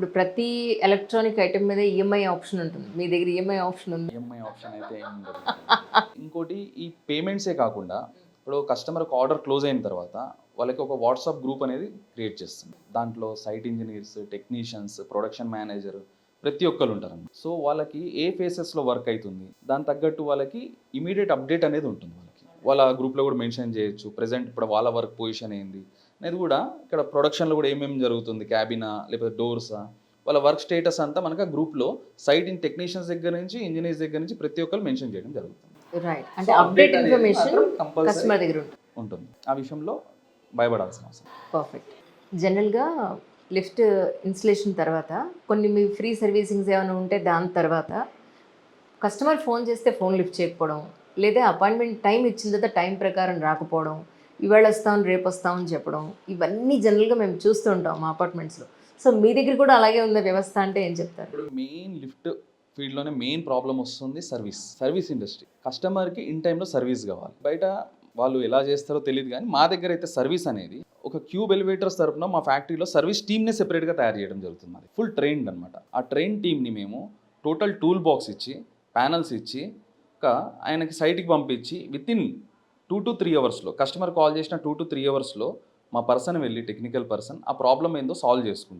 ఇప్పుడు ప్రతి electronic item మీద ఈఎంఐ ఆప్షన్ ఉంటుంది. మీ దగ్గర ఈఎంఐ ఆప్షన్ ఉంది. ఈఎంఐ ఆప్షన్ అయితే ఏం ఉండదు. ఇంకోటి ఈ పేమెంట్సే కాకుండా ఇప్పుడు కస్టమర్ ఒక ఆర్డర్ క్లోజ్ అయిన తర్వాత వాళ్ళకి ఒక వాట్సాప్ గ్రూప్ అనేది క్రియేట్ చేస్తుంది. దాంట్లో site engineers technicians production manager ప్రతి ఒక్కరు ఉంటారండి సో వాళ్ళకి ఏ ఫేసెస్లో వర్క్ అవుతుంది దాని తగ్గట్టు వాళ్ళకి ఇమీడియట్ అప్డేట్ అనేది ఉంటుంది. వాళ్ళ గ్రూప్లో కూడా మెన్షన్ చేయొచ్చు. ప్రజెంట్ ఇప్పుడు వాళ్ళ వర్క్ పొజిషన్ ఏంది అనేది కూడా ఇక్కడ ప్రొడక్షన్లో కూడా ఏమేమి జరుగుతుంది? క్యాబినా లేకపోతే డోర్సా? వాళ్ళ వర్క్ స్టేటస్ అంతా మనకు ఆ గ్రూప్లో సైట్ ఇన్ టెక్నీషియన్స్ దగ్గర నుంచి ఇంజనీర్స్ దగ్గర నుంచి ప్రతి ఒక్కరు మెన్షన్ చేయడం జరుగుతుంది. రైట్ అంటే అప్డేట్ ఇన్ఫర్మేషన్ కస్టమర్ దగ్గర ఉంటుంది. ఆ విషయంలో భయపడాల్సిన అవసరం పర్ఫెక్ట్ జనరల్గా లిఫ్ట్ ఇన్స్టలేషన్ తర్వాత కొన్ని మీ ఫ్రీ సర్వీసింగ్స్ ఏమైనా ఉంటే దాని తర్వాత కస్టమర్ ఫోన్ చేస్తే ఫోన్ లిఫ్ట్ చేయకపోవడం లేదా అపాయింట్మెంట్ టైం ఇచ్చిన తర్వాత టైం ప్రకారం రాకపోవడం ఇవాళ వస్తాం రేపు వస్తామని చెప్పడం ఇవన్నీ జనరల్గా మేము చూస్తూ ఉంటాం మా అపార్ట్మెంట్స్లో. సో మీ దగ్గర కూడా అలాగే ఉందా వ్యవస్థ అంటే ఏం చెప్తారు? ఇప్పుడు మెయిన్ లిఫ్ట్ ఫీల్డ్లోనే మెయిన్ ప్రాబ్లం వస్తుంది సర్వీస్ సర్వీస్ ఇండస్ట్రీ. కస్టమర్కి ఇన్ టైంలో సర్వీస్ కావాలి. బయట వాళ్ళు ఎలా చేస్తారో తెలియదు కానీ మా దగ్గర అయితే సర్వీస్ అనేది ఒక క్యూబ్ ఎలివేటర్స్ తరపున మా ఫ్యాక్టరీలో సర్వీస్ టీమ్నే సెపరేట్గా తయారు చేయడం జరుగుతుంది మాది. ఫుల్ ట్రైన్డ్ అనమాట ఆ ట్రైన్ టీమ్ని మేము టోటల్ టూల్ బాక్స్ ఇచ్చి ప్యానల్స్ ఇచ్చి ఆయనకి సైట్కి పంపించి with in two to three అవర్స్లో కస్టమర్ కాల్ చేసిన టూ టు త్రీ అవర్స్లో మా పర్సన్ వెళ్ళి టెక్నికల్ పర్సన్ ఆ ప్రాబ్లం ఏందో సాల్వ్ చేసుకుంటారు